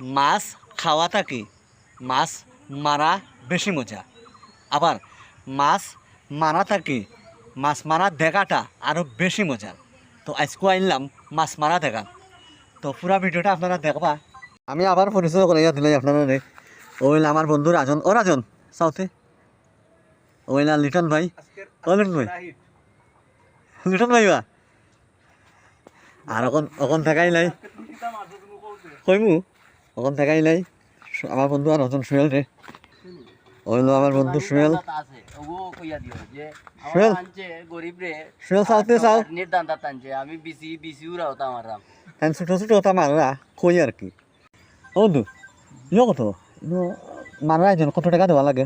মাছ খাওয়া থাকি মাছ মারা বেশি মজা। আবার মাছ মারা থাকি মাছ মারা দেখাটা আরও বেশি মজা। তো আজকে আনলাম মাছ মারা দেখা। তো পুরা ভিডিওটা আপনারা দেখবা। আমি আবার পরিচয় করে দিলাই আপনারা রে ওইল আমার বন্ধু রাজন। ও রাজন সাউথে ওইলা লিটন ভাই। ও লিটন ভাই। লিটন ভাই বা। আর অকন অকন থাকাই নাই কইমু? অকন থাকাই নাই আমার বন্ধু আর অজন সুয়েল রে ওইলো আমার বন্ধু গরিব রে আনছে আমি বিসি বিসি আমার রাম হ্যাঁ ছোটো ছোটো কই আর কি। ও বন্ধু ইয়ে কত? ইনো মারা একজন কত টাকা দেওয়া লাগে?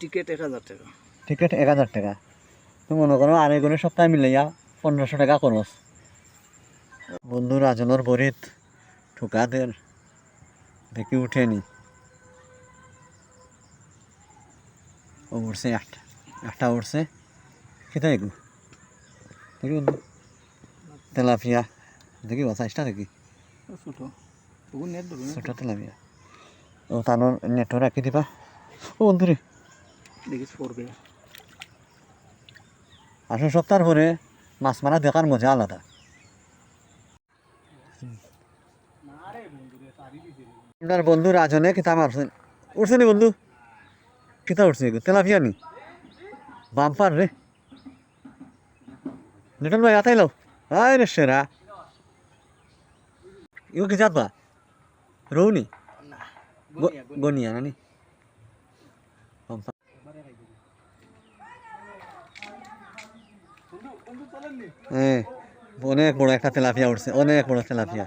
টিকেট এক হাজার টাকা। টিকিট এক হাজার টাকা। তো মনে করো আড়াইগুণের সপ্তাহে মিলাইয়া পনেরোশো টাকা খরচ বন্ধু রাজনের বরিত ঠোকাদের দেখি উঠেনি ও উঠছে একটা একটা উঠছে এগু দেখি? বন্ধু। তেলাপিয়া। দেখি সাইজটা দেখি। ছোট। তেলাপিয়া। ও তার নেটও রাখি দিবা। ও বন্ধু রে। দেখিস পড়বে। আসলে সপ্তাহ পরে মাছ মারা দেখার মজা আলাদা। আপনার বন্ধু রাজনে কিতা মারছেন উঠছে নি বন্ধু? কিতা উঠছে তেলাপিয়া নি? বাম্পার রে লিটন ভাই আতাই লাও। আয় রে সেরা ইগো কি জাত বা? রৌনি গনিয়া নানি বাম্পার হ্যাঁ অনেক বড় একটা তেলাপিয়া উঠছে অনেক বড় তেলাপিয়া।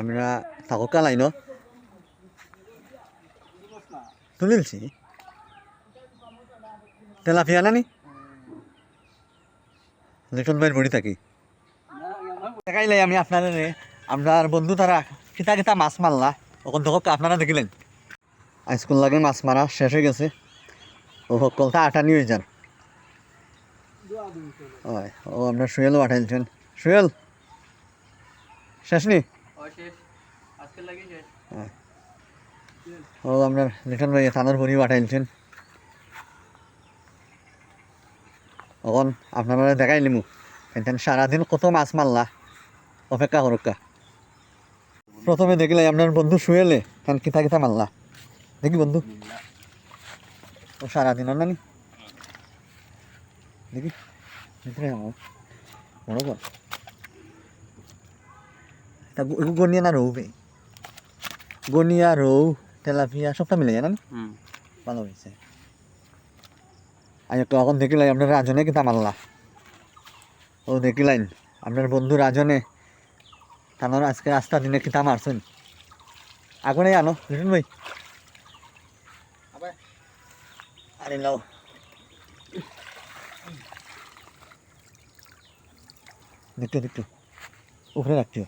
আমরা থাকা লাইন তুলিলছি তেলাপিয়া নানি? লিটন ভাইয়ের বড়ি থাকি। দেখাইলাই আমি আপনারা আপনার বন্ধু তারা কিতা কিতা মাছ মারলা ওখান থেকে আপনারা দেখিলেন। স্কুল লাগে মাছ মারা শেষ হয়ে গেছে। ও সকলটা আটানি হয়ে যান। ও আপনার সুয়েলও পাঠাইছেন সুয়েল! শেষ নি? শেষ আপনার লিটন ভাই, থানার বড়ি পাঠাইছেন। এখন দেখাই লিমু কিন্তু সারাদিন কত মাছ মারলা। অপেক্ষা করুকা প্রথমে দেখলে আপনার বন্ধু শুয়েলে কেন কিতা কিতা মারলা। দেখি বন্ধু। ও, সারাদিন নানি দেখি। বড়। তা গনিয়া না রৌ বে গনিয়া রৌ তেলাপিয়া সবটা মিলে যায় না হুম। ভালো হয়েছে। আমি তখন দেখিলাই আপনার রাজনে কিতা মারলা? ও দেখিলাইন আপনার বন্ধু রাজনে তানোর আজকে রাস্তা দিনে কিতা মারছেন? আগুনে আনো রিটন ভাই। আরে লাও দেখতে দেখতে। উপরে রাখতে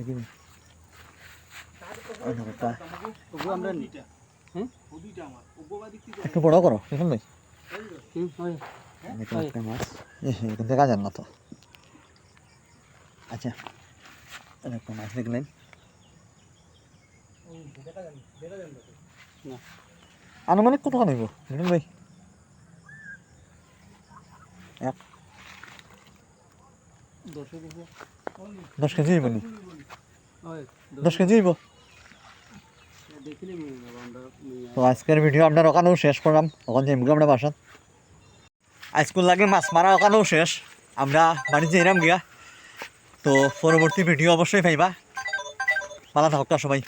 দেখি ওই দেখো, তা- ওগো আমরা নি একটু বড় করো দেখুন ভাই। হয় মাছ। এখান দেখা যান না তো। আচ্ছা একটা মাছ দেখলেন আনুমানিক কত হইব? দেখুন ভাই। এক। দশ দশ কেজি নি? দশ কেজি তো আজকের ভিডিও আপনার ওখানেও শেষ করলাম। ওখান থেকে আমরা বাসাত। আজকুল লাগে মাছ মারা ওখানেও শেষ। আমরা বাড়িতে এরাম গিয়া। তো পরবর্তী ভিডিও অবশ্যই পাইবা। ভালো থাকা সবাই।